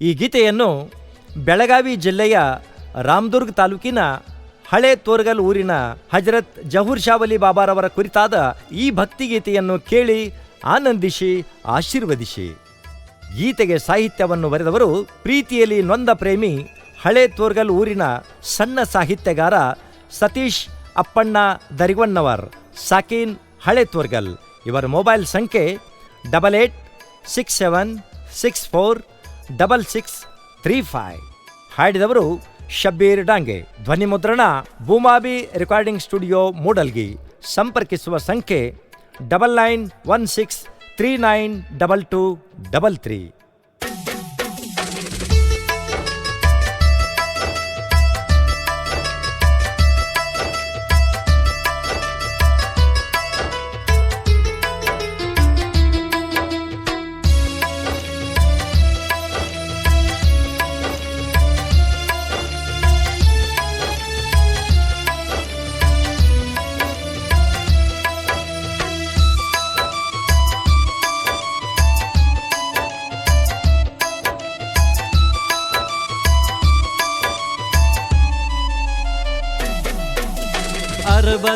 ಈ ಗೀತೆಯನ್ನು ಬೆಳಗಾವಿ ಜಿಲ್ಲೆಯ ರಾಮದುರ್ಗ್ ತಾಲೂಕಿನ ಹಳೆ ತೋರ್ಗಲ್ ಊರಿನ ಹಜರತ್ ಜಹೂರ್ ಶಾವಲಿ ಬಾಬಾರವರ ಕುರಿತಾದ ಈ ಭಕ್ತಿಗೀತೆಯನ್ನು ಕೇಳಿ ಆನಂದಿಸಿ, ಆಶೀರ್ವದಿಸಿ. ಗೀತೆಗೆ ಸಾಹಿತ್ಯವನ್ನು ಬರೆದವರು ಪ್ರೀತಿಯಲ್ಲಿ ನೊಂದ ಪ್ರೇಮಿ ಹಳೆ ತೋರ್ಗಲ್ ಊರಿನ ಸಣ್ಣ ಸಾಹಿತ್ಯಗಾರ ಸತೀಶ್ ಅಪ್ಪಣ್ಣ ದರಿವಣ್ಣವರ್, ಸಾಕೀನ್ ಹಳೆ ತೋರ್ಗಲ್. ಇವರ ಮೊಬೈಲ್ ಸಂಖ್ಯೆ double eight six seven six four double six three five. ಹಾಡಿದವರು Shabbir Dange. ಧ್ವನಿ ಮುದ್ರಣ ಭೂಮಾಬಿ ರೆಕಾರ್ಡಿಂಗ್ ಸ್ಟುಡಿಯೋ ಮೂಡಲ್ಗಿ. ಸಂಪರ್ಕಿಸುವ ಸಂಖ್ಯೆ double nine one six three nine double two double three.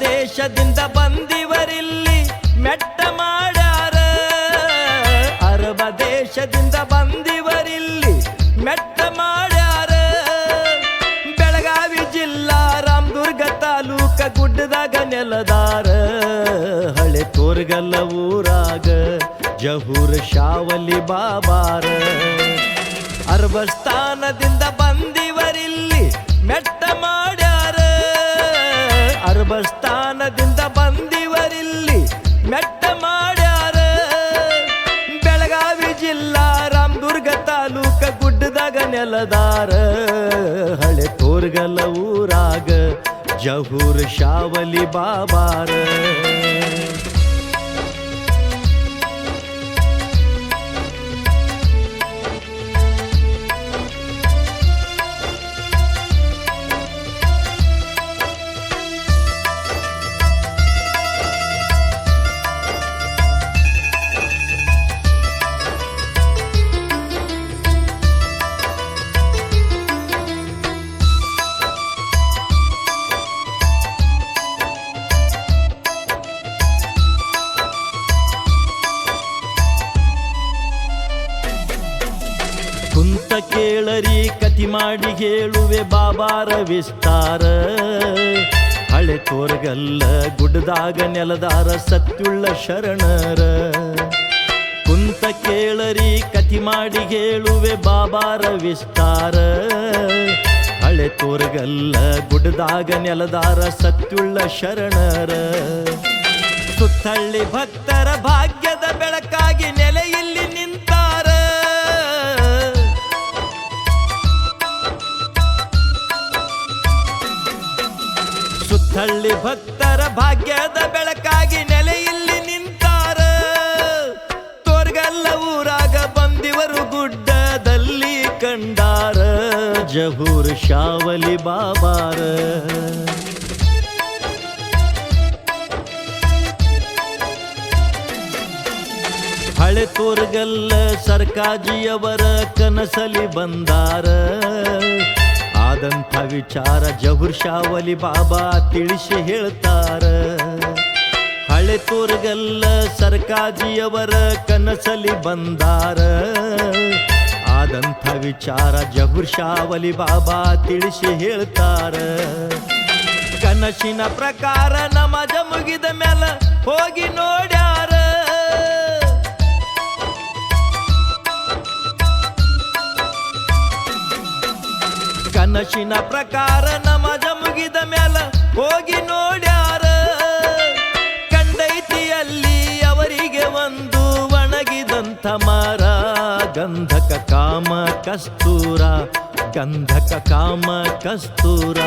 ದೇಶದಿಂದ ಬಂದಿವರಿಲ್ಲಿ ಮೆಟ್ಟ ಮಾಡ್ಯಾರ. ಅರಬ ದೇಶದಿಂದ ಬಂದಿವರಿಲ್ಲಿ ಮೆಟ್ಟ ಮಾಡ್ಯಾರ. ಬೆಳಗಾವಿ ಜಿಲ್ಲಾ, ರಾಮದುರ್ಗ ತಾಲೂಕ ಗುಡ್ಡದಾಗ ನೆಲದಾರ. ಹಳೆ ತೋರ್ಗಲ್ಲ ಊರಾಗ ಜಹೂರ್ ಶಾವಲಿ ಬಾಬಾರ. ಅರಬ ಸ್ಥಾನದಿಂದ ಬಂದಿವರಿಲ್ಲಿ ಮೆಟ್ಟ ಮಾಡ್ಯಾರ. ಬೆಳಗಾವಿ ಜಿಲ್ಲಾ ರಾಮದುರ್ಗ ತಾಲೂಕ ಗುಡ್ಡದಾಗ ನೆಲದಾರ. ಹಳೆ ತೋರ್ಗಲ ಊರಾಗ ಜಹೂರ್ ಶಾವಲಿ ಬಾಬಾರ. ಮಾಡಿ ಹೇಳುವೆ ಬಾಬಾರ ವಿಸ್ತಾರ ಹಳೆ ತೋರಗಲ್ಲ ಗುಡ್ಡದಾಗ ನೆಲದಾರ ಸತ್ಯುಳ್ಳ ಶರಣರ. ಕುಂತ ಕೇಳರಿ ಕತಿ ಮಾಡಿ ಹೇಳುವೆ ಬಾಬಾರ ವಿಸ್ತಾರ ಹಳೆ ತೋರಗಲ್ಲ ಗುಡ್ಡದಾಗ ನೆಲದಾರ ಸತ್ಯುಳ್ಳ ಶರಣರ. ಸುತ್ತಳ್ಳಿ ಭಕ್ತರ ಭಾಗ್ಯದ ಬೆಳಕಾಗಿ ನೆಲೆಯಲ್ಲಿ ಸುತ್ತಳ್ಳಿ ಭಕ್ತರ ಭಾಗ್ಯದ ಬೆಳಕಾಗಿ ನೆಲೆಯಲ್ಲಿ ನಿಂತಾರ. ತೋರ್ಗಲ್ಲ ಊರಾಗ ಬಂದಿವರು ಗುಡ್ಡದಲ್ಲಿ ಕಂಡಾರ. ಜಹೂರ್ ಶಾವಲಿ ಬಾಬಾರ. ಹಳೆ ತೋರ್ಗಲ್ಲ ಸರ್ಕಾಜಿಯವರ ಕನಸಲಿ ಬಂದಾರ. ಆದಂಥ ವಿಚಾರ ಜಹುರ್ ಶಾವಲಿ ಬಾಬಾ ತಿಳಿಸಿ ಹೇಳ್ತಾರ. ಹಳೆ ತೋರ್ಗಲ್ಲ ಸರ್ಕಾಜಿಯವರ ಕನಸಲಿ ಬಂದಾರ. ಆದಂಥ ವಿಚಾರ ಜಹುರ್ ಶಾವಲಿ ಬಾಬಾ ತಿಳಿಸಿ ಹೇಳ್ತಾರ. ಕನಸಿನ ಪ್ರಕಾರ ನಮಜ ಮುಗಿದ ಮ್ಯಾಲ ಹೋಗಿ ನೋಡ್ಯಾರ. ಕನಸಿನ ಪ್ರಕಾರ ನಮಜ ಮುಗಿದ ಮ್ಯಾಲ ಹೋಗಿ ನೋಡ್ಯಾರ. ಕಂಡೈತಿಯಲ್ಲಿ ಅವರಿಗೆ ಒಂದು ಒಣಗಿದಂಥ ಮರ, ಗಂಧಕ ಕಾಮ ಕಸ್ತೂರ, ಗಂಧಕ ಕಾಮ ಕಸ್ತೂರ.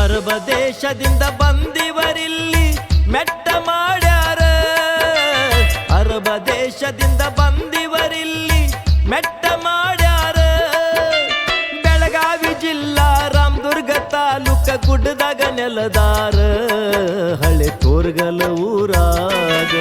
ಅರಬ ದೇಶದಿಂದ ಬಂದಿವರಿಲ್ಲಿ ಮೆಟ್ಟ ಮಾಡ್ಯಾರ. ಅರಬ ದೇಶದಿಂದ ಬಂದಿವರಿಲ್ಲಿ ಮೆಟ್ಟ ಗುಡ್ಡದಾಗ ನೆಲದಾರ ಹಳೆ ತೋರ್ಗಲ ಊರಾಗ.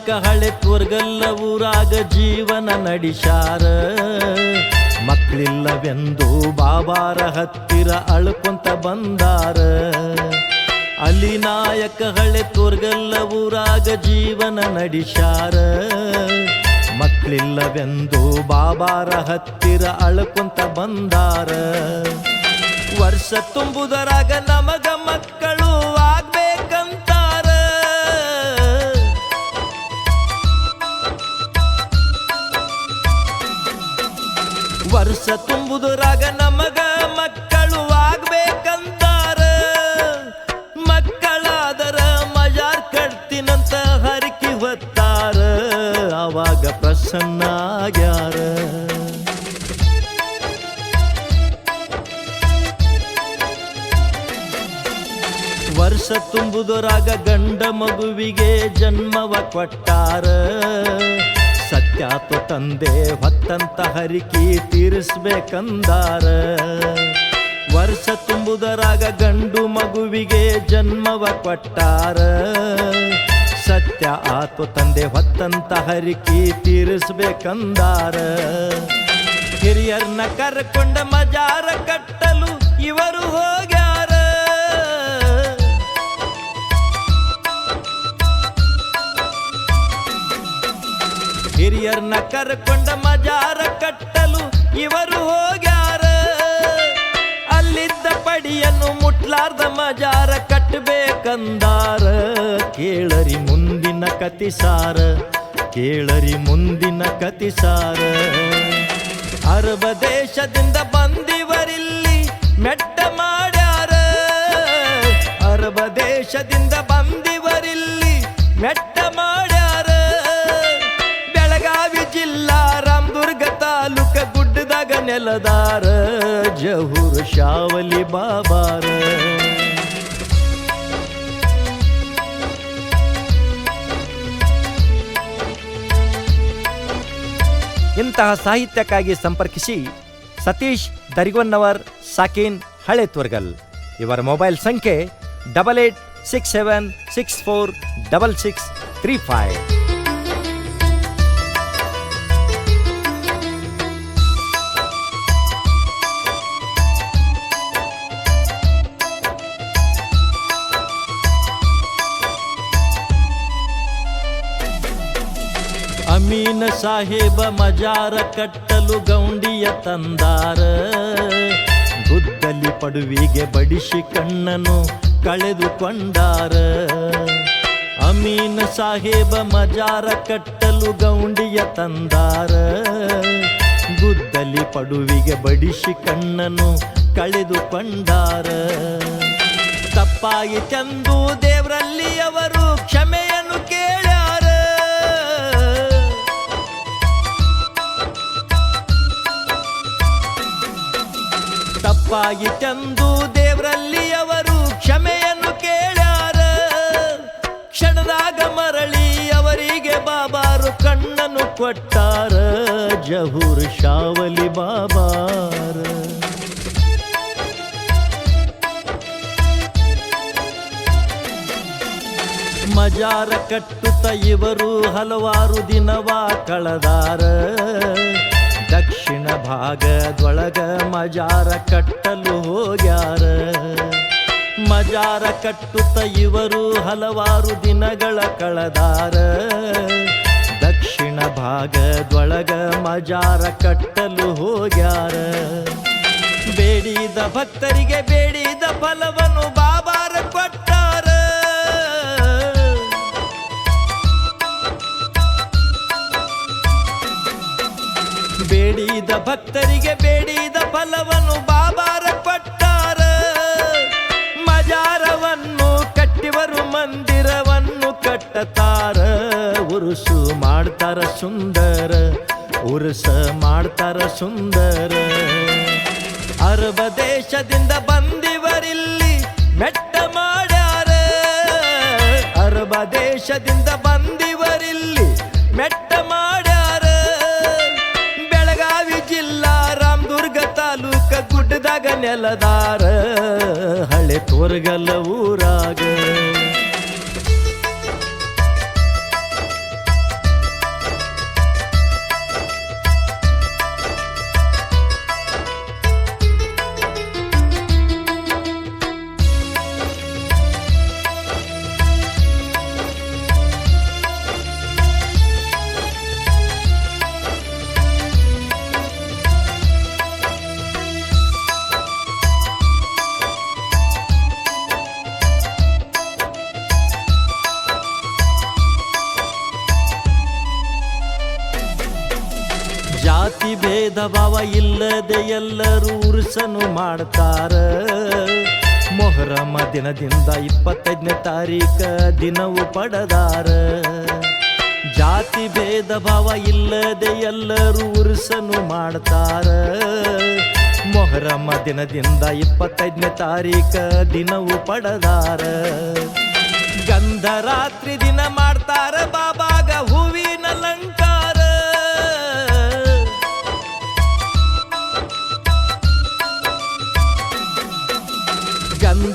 ನಾಯಕ ಹಳೆ ತೋರ್ಗಲ್ಲ ಊರಾಗ ಜೀವನ ನಡೆಸಾರ ಮಕ್ಕಳಿಲ್ಲವೆಂದು ಬಾಬಾರ ಹತ್ತಿರ ಅಳ್ಕೊಂತ ಬಂದಾರ. ಅಲ್ಲಿ ನಾಯಕ ಹಳೆ ತೋರ್ಗಲ್ಲ ಊರಾಗ ಜೀವನ ನಡೆಸಾರ ಮಕ್ಕಳಿಲ್ಲವೆಂದು ಬಾಬಾರ ಹತ್ತಿರ ಅಳ್ಕೊಂತ ಬಂದಾರ. ವರ್ಷ ತುಂಬುದರಾಗ ನಮಗ ಮಕ್ಕಳು ವರ್ಷ ತುಂಬುದರಾಗ ನಮಗ ಮಕ್ಕಳು ಆಗ್ಬೇಕಂತಾರ. ಮಕ್ಕಳಾದರ ಮಜಾರ್ ಕಡ್ತಿನಂತ ಹರಕಿ ಹೊತ್ತಾರ. ಅವಾಗ ಪ್ರಸನ್ನ ಆಗ್ಯಾರ. ವರ್ಷ ತುಂಬುದರಾಗ ಗಂಡ ಮಗುವಿಗೆ ಜನ್ಮವ ಕೊಟ್ಟಾರ. ಸತ್ಯಾತು ತಂದೆ, ಹೊತ್ತಂತ ಹರಿಕಿ ತೀರಿಸ್ಬೇಕಂದಾರ. ವರ್ಷ ತುಂಬುದರಾಗ ಗಂಡು ಮಗುವಿಗೆ ಜನ್ಮವ ಕೊಟ್ಟಾರ. ಸತ್ಯ ಆತು ತಂದೆ, ಹೊತ್ತಂತ ಹರಿಕಿ ತೀರಿಸ್ಬೇಕಂದಾರ. ಹಿರಿಯರ್ನ ಕರ್ಕೊಂಡ ಮಜಾರ ಕಟ್ಟಲು ಇವರು ಹೋಗ್ಯಾರ ಹಿರಿಯರ್ನ ಕರ್ಕೊಂಡ ಮಜಾರ ಕಟ್ಟಲು ಇವರು ಹೋಗ್ಯಾರ. ಅಲ್ಲಿದ್ದ ಪಡಿಯನ್ನು ಮುಟ್ಲಾರ್ದ ಮಜಾರ ಕಟ್ಟಬೇಕಂದಾರ ಕೇಳರಿ ಮುಂದಿನ ಕತಿಸಾರ ಕೇಳರಿ ಮುಂದಿನ ಕತಿಸಾರ ಅರಬ ದೇಶದಿಂದ ಬಂದಿವರಿಲ್ಲಿ ಮೆಟ್ಟ ಮಾಡ್ಯಾರ. ಅರಬ ದೇಶದಿಂದ ಬಂದಿವರಿಲ್ಲಿ ಮೆಟ್ಟ ಮಾಡ್ಯಾರ ನೆಲದಾರ, ಜಹೂರ್ ಶಾವಲಿ ಬಾಬಾರ. ಇಂತಹ ಸಾಹಿತ್ಯಕ್ಕಾಗಿ ಸಂಪರ್ಕಿಸಿ ಸತೀಶ್ ದರಿಗೊನ್ನವರ್ ಸಾಕೀನ್ ಹಳೆ ತ್ವರ್ಗಲ್ ಇವರ ಮೊಬೈಲ್ ಸಂಖ್ಯೆ double eight six seven six four double six three five. ಸಾಹೇಬ ಮಜಾರ ಕಟ್ಟಲು ಗೌಂಡಿಯ ತಂದಾರ. ಗುದ್ದಲಿ ಪಡುವಿಗೆ ಬಡಿಸಿ ಕಣ್ಣನು ಕಳೆದುಕೊಂಡಾರ ಅಮೀನ ಸಾಹೇಬ ಮಜಾರ ಕಟ್ಟಲು ಗೌಂಡಿಯ ತಂದಾರ. ಗುದ್ದಲಿ ಪಡುವಿಗೆ ಬಡಿಸಿ ಕಣ್ಣನು ಕಳೆದುಕೊಂಡಾರ ತಪ್ಪಾಯಿತೆಂದು ದೇವರಲ್ಲಿ ಅವರು ಕ್ಷಮೆಯನ್ನು ತಪ್ಪಾಯಿತೆಂದು ದೇವರಲ್ಲಿ ಅವರು ಕ್ಷಮೆಯನ್ನು ಕೇಳ್ಯಾರ. ಕ್ಷಣದಾಗ ಮರಳಿ ಅವರಿಗೆ ಬಾಬಾರು ಕಣ್ಣನ್ನು ಕೊಟ್ಟಾರ. ಜಹೂರ್ ಶಾವಲಿ ಬಾಬಾರ. ಮಜಾರ ಕಟ್ಟುತ್ತ ಇವರು ಹಲವಾರು ದಿನವ ಕಳೆದಾರ. ದಕ್ಷಿಣ ಭಾಗದೊಳಗ ಮಜಾರ ಕಟ್ಟಲು ಹೋಗ್ಯಾರ. ಮಜಾರ ಕಟ್ಟುತ್ತ ಇವರು ಹಲವಾರು ದಿನಗಳ ಕಳೆದಾರ. ದಕ್ಷಿಣ ಭಾಗದೊಳಗ ಮಜಾರ ಕಟ್ಟಲು ಹೋಗ್ಯಾರ. ಬೇಡಿದ ಭಕ್ತರಿಗೆ ಬೇಡಿದ ಫಲವನ್ನು ಬಾಬಾರ ಬೇಡಿದ ಭಕ್ತರಿಗೆ ಬೇಡಿದ ಫಲವನ್ನು ಬಾಬಾರ ಪಟ್ಟಾರ. ಮಜಾರವನ್ನು ಕಟ್ಟಿವರು, ಮಂದಿರವನ್ನು ಕಟ್ಟತಾರ. ಉರುಸು ಮಾಡ್ತಾರ ಸುಂದರ, ಉರುಸ ಮಾಡ್ತಾರ ಸುಂದರ. ಅರಬ ದೇಶದಿಂದ ಬಂದಿವರಿಲ್ಲಿ ಮೆಟ್ಟ ಮಾಡ್ಯಾರ. ಅರಬ ದೇಶದಿಂದ ಬಂದಿವರಿಲ್ಲಿ ಮೆಟ್ಟ ಮಾಡ್ಯಾರ ಗುಡ್ಡದಾಗ ನೆಲದಾರ ಹಳೆ ತೋರ್ಗಲ್ಲ ಊರಾಗ. ಭೇದ ಭಾವ ಇಲ್ಲದೆ ಎಲ್ಲರೂ ಉರುಸನು ಮಾಡ್ತಾರ. ಮೊಹರಮ ದಿನದಿಂದ ಇಪ್ಪತ್ತೈದನೇ ತಾರೀಖ ದಿನವು ಪಡದಾರ. ಜಾತಿ ಭೇದ ಭಾವ ಇಲ್ಲದೆ ಎಲ್ಲರೂ ಉರುಸನು ಮಾಡ್ತಾರ. ಮೊಹರಮ ದಿನದಿಂದ ಇಪ್ಪತ್ತೈದನೇ ತಾರೀಕ ದಿನವು ಪಡದಾರ. ಗಂಧರಾತ್ರಿ ದಿನ ಮಾಡ್ತಾರ ಬಾಬಾಗ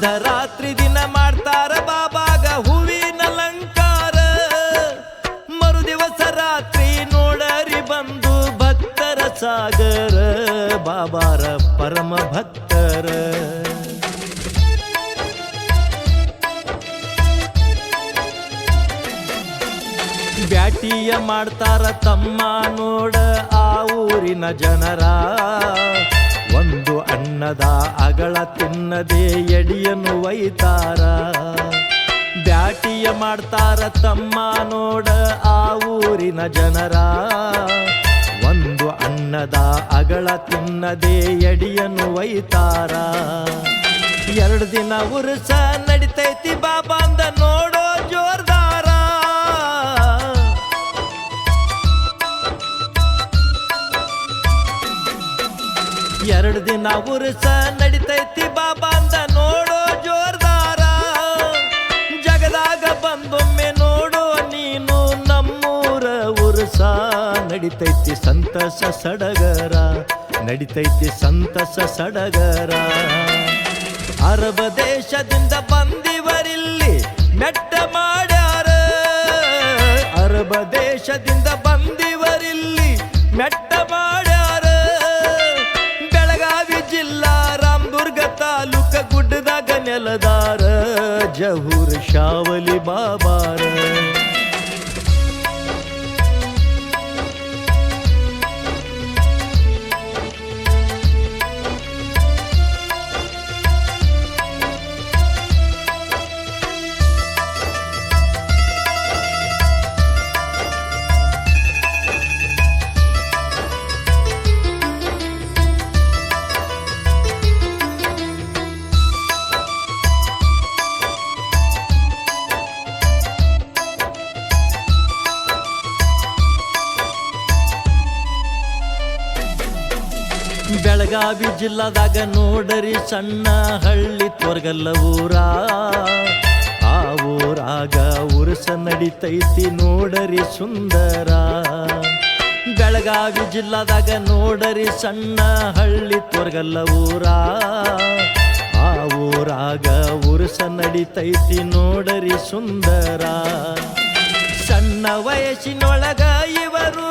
ಗಂಧರಾತ್ರಿ ದಿನ ಮಾಡ್ತಾರ ಬಾಬಾಗ ಹೂವಿನ ಅಲಂಕಾರ. ಮರು ದಿವಸ ರಾತ್ರಿ ನೋಡರಿ ಬಂದು ಭಕ್ತರ ಸಾಗರ, ಬಾಬಾರ ಪರಮ ಭಕ್ತರ. ಬ್ಯಾಟಿಯ ಮಾಡ್ತಾರ ತಮ್ಮ ನೋಡ ಆ ಊರಿನ ಜನರ. ಅನ್ನದ ಅಗಳ ತಿನ್ನದೆ ಎಡಿಯನ್ನು ಒಯ್ತಾರ. ಬ್ಯಾಟಿಯ ಮಾಡ್ತಾರ ತಮ್ಮ ನೋಡ ಆ ಊರಿನ ಜನರ. ಒಂದು ಅನ್ನದ ಅಗಳ ತಿನ್ನದೆ ಎಡಿಯನ್ನು ಒಯ್ತಾರ. ಎರಡು ದಿನ ಉರುಸ ನಡಿತೈತಿ ಬಾಬಾ ಅಂದ ನೋಡೋ ಜೋರ್ದಾರ ಎರಡು ದಿನ ಉರುಸ ನಡಿತೈತಿ ಬಾಬಾ ಅಂದ, ನೋಡೋ ಜೋರ್ದಾರ. ಜಗದಾಗ ಬಂದೊಮ್ಮೆ ನೋಡೋ ನೀನು ನಮ್ಮೂರ ಉರುಸ ನಡಿತೈತಿ ಸಂತಸ ಸಡಗರ. ನಡಿತೈತಿ ಸಂತಸ ಸಡಗರ. ಅರಬ ದೇಶದಿಂದ ಬಂದಿವರಿಲ್ಲಿ ಮೆಟ್ಟ ಮಾಡ್ಯಾರ. ಅರಬ ದೇಶದಿಂದ ಬಂದಿವರಿಲ್ಲಿ ಮೆಟ್ಟ ಗುಡ್ಡದಾಗ ನೆಲದಾರ ಜಹೂರ್ ಬೆಳಗಾವಿ ಜಿಲ್ಲಾದಾಗ ನೋಡರಿ ಸಣ್ಣ ಹಳ್ಳಿ ತೊರ್ಗಲ್ಲ ಊರ. ಆ ಊರಾಗ ಉರುಸ ನಡಿತೈತಿ ನೋಡರಿ ಸುಂದರ. ಬೆಳಗಾವಿ ಜಿಲ್ಲಾದಾಗ ನೋಡರಿ ಸಣ್ಣ ಹಳ್ಳಿ ತೊರ್ಗಲ್ಲ ಊರ. ಆ ಊರಾಗ ಉರುಸ ನಡಿತೈತಿ ನೋಡರಿ ಸುಂದರ. ಸಣ್ಣ ವಯಸ್ಸಿನೊಳಗ ಇವರು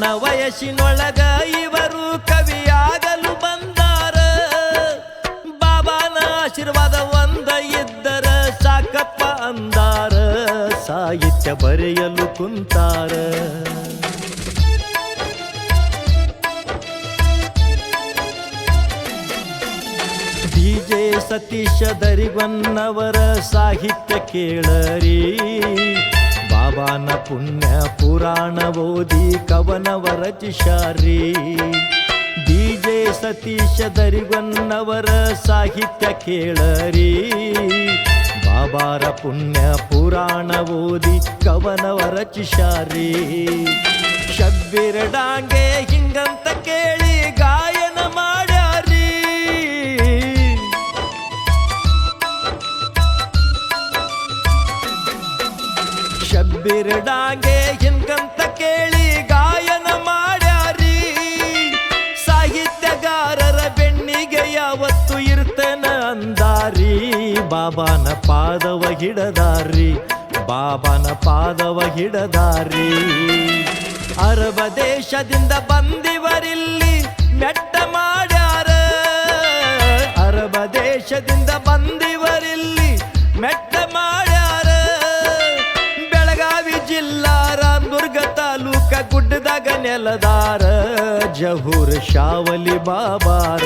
ಸಣ್ಣ ವಯಸ್ಸಿನೊಳಗ ಇವರು ಕವಿಯಾಗಲು ಬಂದಾರ. ಬಾಬಾನ ಆಶೀರ್ವಾದ ಒಂದ ಇದ್ದರ ಸಾಕಪ್ಪ ಅಂದಾರ. ಸಾಹಿತ್ಯ ಬರೆಯಲು ಕುಂತಾರ. ಡಿಜೆ ಸತೀಶ ದರಿವನ್ನವರ ಸಾಹಿತ್ಯ ಕೇಳರಿ. ಬಾಬಾನ ಪುಣ್ಯ ಪುರಾಣ ಓದಿ ಕವನವ ರಚಿಸಾರಿ ಡಿಜೆ ಸತೀಶ ದರಿವನ್ನವರ ಸಾಹಿತ್ಯ ಕೇಳರಿ. ಬಾಬಾರ ಪುಣ್ಯ ಪುರಾಣ ಓದಿ ಕವನವ ರಚಿಸಾರಿ ಶಬ್ಬಿರಡಾಂಗೆ ಹಿಂಗಂತ ಕೇಳಿ ಗಾಯನ ಶಬ್ಬಿರ ಡಾಂಗೆ ಹಿಂಗಂತ ಕೇಳಿ ಗಾಯನ ಮಾಡ್ಯಾರಿ. ಸಾಹಿತ್ಯಗಾರರ ಬೆಣ್ಣಿಗೆ ಯಾವತ್ತು ಇರ್ತನ ಅಂದಾರಿ. ಬಾಬಾನ ಪಾದವ ಹಿಡದಾರಿ ಬಾಬಾನ ಪಾದವ ಹಿಡದಾರಿ ಅರಬ ದೇಶದಿಂದ ಬಂದಿವರಿಲ್ಲಿ ಮೆಟ್ಟ ಮಾಡ್ಯಾರ. ಅರಬ ದೇಶದಿಂದ ಬಂದಿವರಿಲ್ಲಿ ಮೆಟ್ಟ ಮಾಡ್ಯಾರ ಗುಡ್ಡದಾಗ ನೆಲದಾರ ಜಹೂರ್ ಶಾವಲಿ ಬಾಬಾರ.